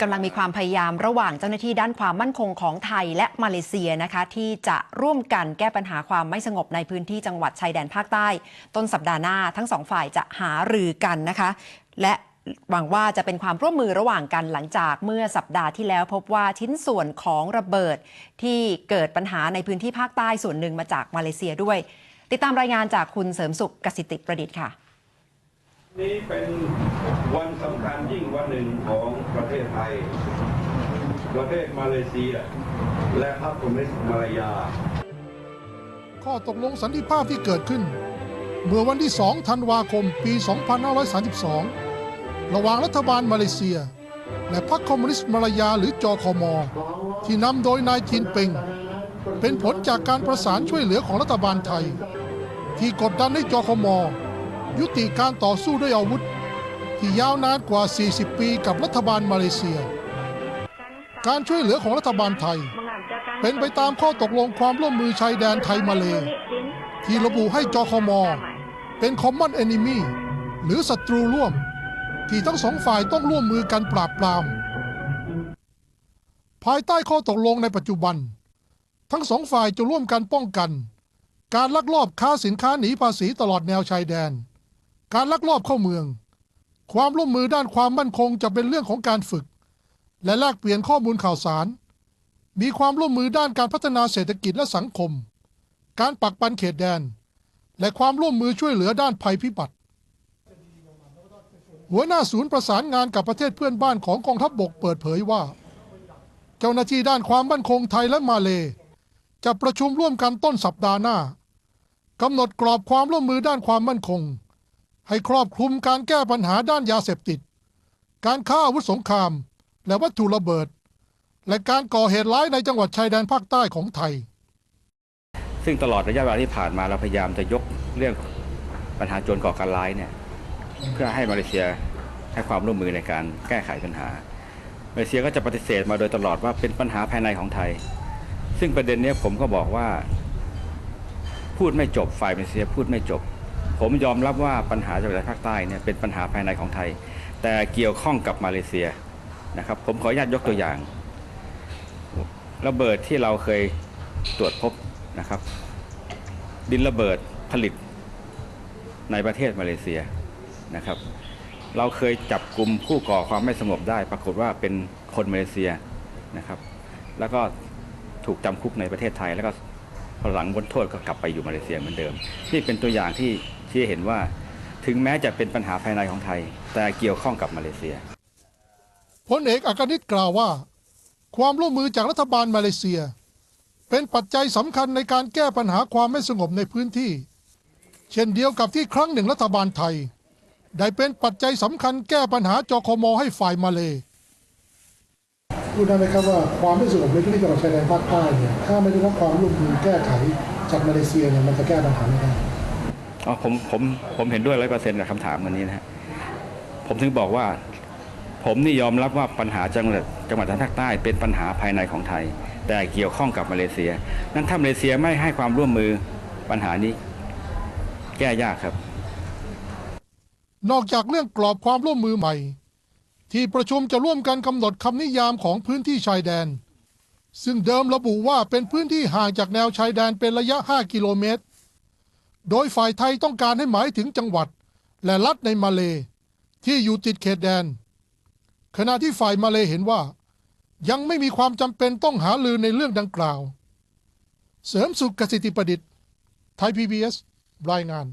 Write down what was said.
กำลังมีความพยายามระหว่างเจ้าหน้าที่ด้านความมั่นคงของไทยและมาเลเซียนะคะ ที่จะร่วมกันแก้ปัญหาความไม่สงบในพื้นที่จังหวัดชายแดนภาคใต้ ต้นสัปดาห์หน้าทั้งสองฝ่ายจะหารือกันนะคะ และหวังว่าจะเป็นความร่วมมือระหว่างกันหลังจากเมื่อสัปดาห์ที่แล้วพบว่าชิ้นส่วนของระเบิดที่เกิดปัญหาในพื้นที่ภาคใต้ส่วนหนึ่งมาจากมาเลเซียด้วย ติดตามรายงานจากคุณเสริมสุขกสิติประดิษฐ์ค่ะ นี้เป็นวันสำคัญยิ่งวันหนึ่งของประเทศไทย ประเทศมาเลเซีย และพรรคคอมมิวนิสต์มาลายา ข้อตกลงสันติภาพที่เกิดขึ้น เมื่อวันที่ 2 ธันวาคม ปี 2532 ระหว่างรัฐบาลมาเลเซีย และพรรคคอมมิวนิสต์มาลายาหรือจอคอมอ ที่นำโดยนายจินเปงเป็นผลจากการประสานช่วยเหลือของรัฐบาลไทย ที่กดดันให้จอคอมอ ยุติการต่อสู้ด้วยอาวุธ ที่ยาวนานกว่า 40 ปีกับรัฐบาลมาเลเซีย การช่วยเหลือของรัฐบาลไทย เป็นไปตามข้อตกลงความร่วมมือชายแดนไทยมาเล ที่ระบุให้จอคม เป็น Common Enemy หรือศัตรูร่วม ที่ทั้งสองฝ่ายต้องร่วมมือกันปราบปราม ภายใต้ข้อตกลงในปัจจุบัน ทั้งสองฝ่ายจะร่วมกันป้องกันการลักลอบค้าสินค้าหนีภาษีตลอดแนวชายแดน การลักลอบเข้าเมือง ความร่วมมือด้านความมั่นคงจะเป็นเรื่องของการฝึก และแลกเปลี่ยนข้อมูลข่าวสาร มีความร่วมมือด้านการพัฒนาเศรษฐกิจและสังคม การปักปันเขตแดน และความร่วมมือช่วยเหลือด้านภัยพิบัติ หัวหน้าศูนย์ประสานงานกับประเทศเพื่อนบ้านของกองทัพบบกเปิดเผยว่า เจ้าหน้าที่ด้านความมั่นคงไทยและมาเลจะประชุมร่วมกันต้นสัปดาห์หน้ากำหนดกรอบความร่วมมือด้านความมั่นคง ให้ครอบคลุมการแก้ปัญหาด้านยาเสพติด การฆ่าอาวุธสงคราม และวัตถุระเบิด และการก่อเหตุร้ายในจังหวัดชายแดนภาคใต้ของไทย ซึ่งตลอดระยะเวลาที่ผ่านมาเราพยายามจะยกเรื่องปัญหาโจรก่อการร้ายเนี่ยเพื่อให้มาเลเซียให้ความร่วมมือในการแก้ไขปัญหา มาเลเซียก็จะปฏิเสธมาโดยตลอดว่าเป็นปัญหาภายในของไทย ซึ่งประเด็นนี้ผมก็บอกว่า พูดไม่จบฝ่ายมาเลเซียพูดไม่จบ ผมยอมรับว่าปัญหาจังหวัดภาคใต้เนี่ยเป็นปัญหาภายในของไทย แต่เกี่ยวข้องกับมาเลเซียนะครับ ผมขออนุญาตยกตัวอย่าง ระเบิดที่เราเคยตรวจพบนะครับ ดินระเบิดผลิตในประเทศมาเลเซียนะครับ เราเคยจับกลุ่มผู้ก่อความไม่สงบได้ ปรากฏว่าเป็นคนมาเลเซียนะครับ แล้วก็ถูกจำคุกในประเทศไทยแล้วก็พอหลังพ้นโทษก็กลับไปอยู่มาเลเซียเหมือนเดิม นี่เป็นตัวอย่างที่ ที่เห็นว่าถึงแม้จะเป็นปัญหาภายในของไทย แต่เกี่ยวข้องกับมาเลเซียพลเอกอัครนิตกล่าวว่า ความร่วมมือจากรัฐบาลมาเลเซีย เป็นปัจจัยสำคัญในการแก้ปัญหาความไม่สงบในพื้นที่ เช่นเดียวกับที่ครั้งหนึ่งรัฐบาลไทย ได้เป็นปัจจัยสำคัญแก้ปัญหาจคมให้ฝ่ายมาเลพูดได้ไหมครับว่าความไม่สงบในพื้นที่จังหวัดชายแดนภาคใต้เนี่ยถ้าไม่ได้รับความร่วมมือแก้ไขจากมาเลเซียเนี่ยมันจะแก้ปัญหาไม่ได้ อ๋อผมผมผมเห็นด้วยร้อยเปอร์เซ็นต์กับคำถามวันนี้นะฮะผมถึงบอกว่า ผมนี่ยอมรับว่าปัญหาจังหวัดจังหวัดทางภาคใต้เป็นปัญหาภายในของไทย แต่เกี่ยวข้องกับมาเลเซีย นั้นถ้ามาเลเซียไม่ให้ความร่วมมือปัญหานี้ แก้ยากครับ นอกจากเรื่องกรอบความร่วมมือใหม่ ที่ประชุมจะร่วมกันกำหนดคำนิยามของพื้นที่ชายแดน ซึ่งเดิมระบุว่าเป็นพื้นที่ห่างจากแนวชายแดนเป็นระยะ 5 กิโลเมตร โดยฝ่ายไทยต้องการให้หมายถึงจังหวัด และรัฐในมาเล ที่อยู่ติดเขตแดน ขณะที่ฝ่ายมาเลเห็นว่า ยังไม่มีความจำเป็นต้องหาลือในเรื่องดังกล่าว เสริมสุขกสิทธิประดิษฐ์ไทยพีบีเอสรายงาน